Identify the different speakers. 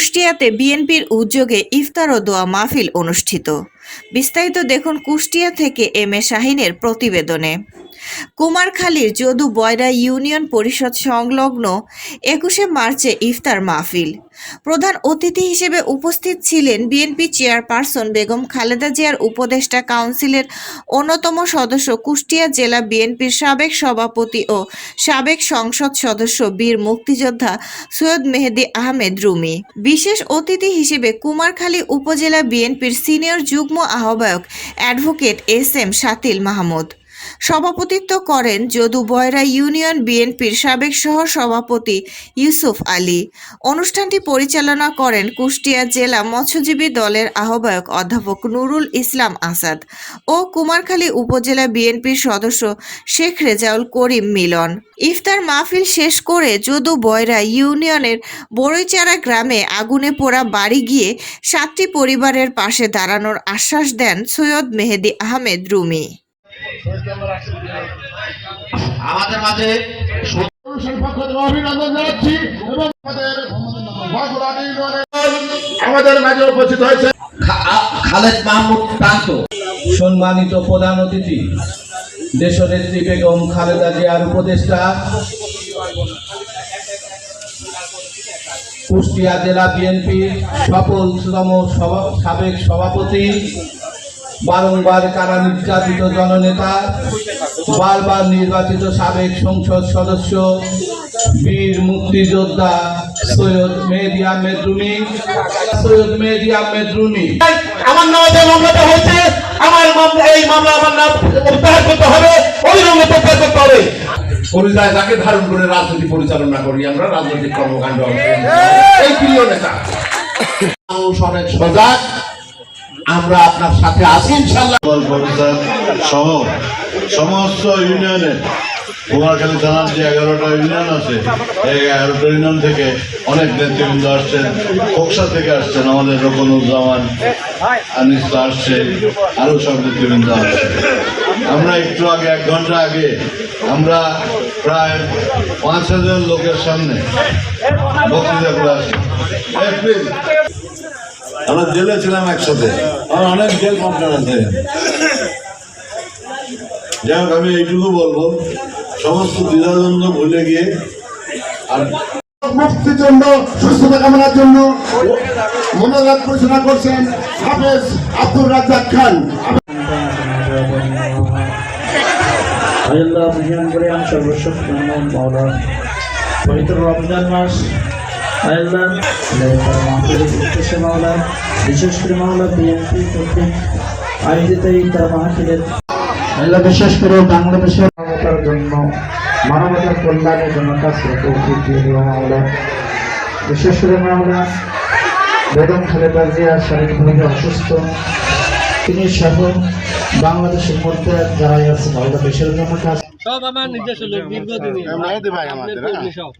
Speaker 1: কুষ্টিয়াতে বিএনপির উদ্যোগে ইফতার ও দোয়া মাহফিল অনুষ্ঠিত। বিস্তারিত দেখুন কুষ্টিয়া থেকে এম এ শাহিনের প্রতিবেদনে। কুমারখালীর যদু বয়রা ইউনিয়ন পরিষদ সংলগ্ন একুশে মার্চে ইফতার মাহফিল। প্রধান অতিথি হিসেবে উপস্থিত ছিলেন বিএনপি চেয়ারপারসন বেগম খালেদা জিয়ার উপদেষ্টা কাউন্সিলের অন্যতম সদস্য কুষ্টিয়া জেলা বিএনপির সাবেক সভাপতি ও সাবেক সংসদ সদস্য বীর মুক্তিযোদ্ধা সৈয়দ মেহেদি আহমেদ রুমি। বিশেষ অতিথি হিসেবে কুমারখালী উপজেলা বিএনপির সিনিয়র যুগ্ম আহ্বায়ক advocate S M Shatil Mahmud. সভাপতিত্ব করেন যদু বয়রা ইউনিয়ন বিএনপির সাবেক সহ সভাপতি ইউসুফ আলী। অনুষ্ঠানটি পরিচালনা করেন কুষ্টিয়া জেলা মৎস্যজীবী দলের আহ্বায়ক অধ্যাপক নুরুল ইসলাম আসাদ ও কুমারখালী উপজেলা বিএনপির সদস্য শেখ রেজাউল করিম মিলন। ইফতার মাহফিল শেষ করে যদু বয়রা ইউনিয়নের বড়ইচারা গ্রামে আগুনে পোড়া বাড়ি গিয়ে সাতটি পরিবারের পাশে দাঁড়ানোর আশ্বাস দেন সৈয়দ মেহেদি আহমেদ রুমি।
Speaker 2: আমাদের মাঝে
Speaker 3: মানুষের পক্ষ থেকে অভিনন্দন জানাচ্ছি এবং আমাদের বাঁকুড়া ইউনিয়নের আমাদের মাঝে উপস্থিত হয়েছে
Speaker 2: খালেদ মাহমুদ প্রান্ত।
Speaker 4: সম্মানিত প্রধান অতিথি দেশনেত্রী বেগম খালেদা জিয়ার উপদেষ্টা কুষ্টিয়া জেলা বিএনপির সফলতম সভা- সাবেক সভাপতি বারংবার কারা নির্যাতিত জননেতা বারবার নির্বাচিত সাবেক সংসদ সদস্য বীর মুক্তিযোদ্ধা সৈয়দ মেহেদি আহমেদ রুমি সৈয়দ মেহেদি আহমেদ রুমি।
Speaker 5: আমার নামে যে মামলাটা হয়েছে আমার মামলা এই মামলা আমার নাম প্রত্যাহার করতে হবে অবিলম্বে প্রত্যাহার করতে হবে।
Speaker 3: পরিচয় যাকে ধারণ করে রাজনীতি পরিচালনা করি আমরা রাজনৈতিক কর্মকাণ্ড এই প্রিয় নেতা।
Speaker 2: মানুষ অনেক সজাগ। আমরা আপনার সাথে আছি
Speaker 6: সহ সমস্ত ইউনিয়নের কুমারখালী থানার যে এগারোটা ইউনিয়ন আছে, এই এগারোটা ইউনিয়ন থেকে অনেক নেতৃবৃন্দ আসছেন। খোকসা থেকে আসছেন আমাদের রকনুজ্জামান, আনিস আসছে, আরও সব নেতৃবৃন্দ আসছে। আমরা একটু আগে, এক ঘণ্টা আগে, আমরা প্রায় পাঁচ হাজার লোকের সামনে বক্তৃতা করে আসি আমরা জেলে ছিলাম একসাথে। আমার অনেক জেল পার্টনার আছে। যাই হোক আমি এইটুকু বলব। সমস্ত দ্বিধাদ্বন্দ্ব ভুলে গিয়ে আর
Speaker 3: মুক্তির জন্য সুস্থতা কামনার জন্য মনোজাত পরিচালনা করছেন হাফেজ আব্দুর রাজ্জাক খান।
Speaker 7: আল্লাহ মহিয়ান করে আমি সর্বশক্তি মৌলা পবিত্র রমজান মাস আল্লাহ মাওলা বিশেষ করে মাওলা বিএনপি কর্তৃক আয়োজিত এই তার মাহফিলের আল্লাহ বিশেষ করে বাংলাদেশের মানবতার জন্য মানবতার কল্যাণের জন্য কাজ করতে দিয়ে মাওলা। বিশেষ করে মাওলা বেগম খালেদা জিয়া শারীরিকভাবে অসুস্থ। তিনি সহ বাংলাদেশের মধ্যে যারাই আছে মাওলা দেশের জন্য কাজ
Speaker 8: সব আমার নিজস্ব লোক দীর্ঘদিনের আপনার কর্মী সব।